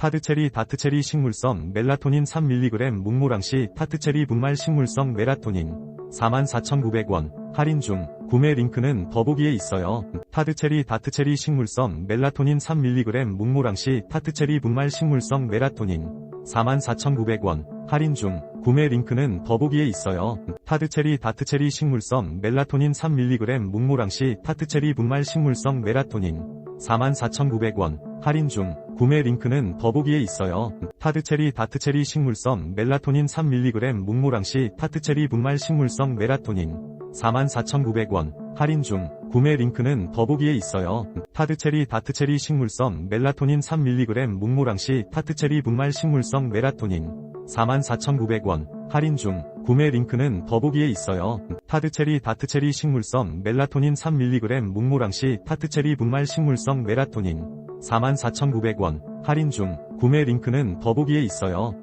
타드체리 다트체리 식물성 멜라토닌 3mg 묵모랑시 타트체리 분말 식물성 멜라토닌 44,900원 할인 중 구매 링크는 더보기에 있어요. 타드체리 다트체리 식물성 멜라토닌 3mg 묵모랑시 타트체리 분말 식물성 멜라토닌 44,900원 할인 중 구매 링크는 더보기에 있어요. 타드체리 다트체리 식물성 멜라토닌 3mg 묵모랑시 타트체리 분말 식물성 멜라토닌 44,900원 할인 중 구매 링크는 더보기에 있어요. 타드체리 다트체리 식물성 멜라토닌 3mg 묵모랑시 타트체리 분말 식물성 멜라토닌 44,900원 할인 중 구매 링크는 더보기에 있어요. 타드체리 다트체리 식물성 멜라토닌 3mg 묵모랑시 타트체리 분말 식물성 멜라토닌 44,900원 할인 중 구매 링크는 더보기에 있어요. 타드체리 다트체리 식물성 멜라토닌 3mg 묵모랑시 타트체리 분말 식물성 멜라토닌 44,900원 할인 중 구매 링크는 더보기에 있어요.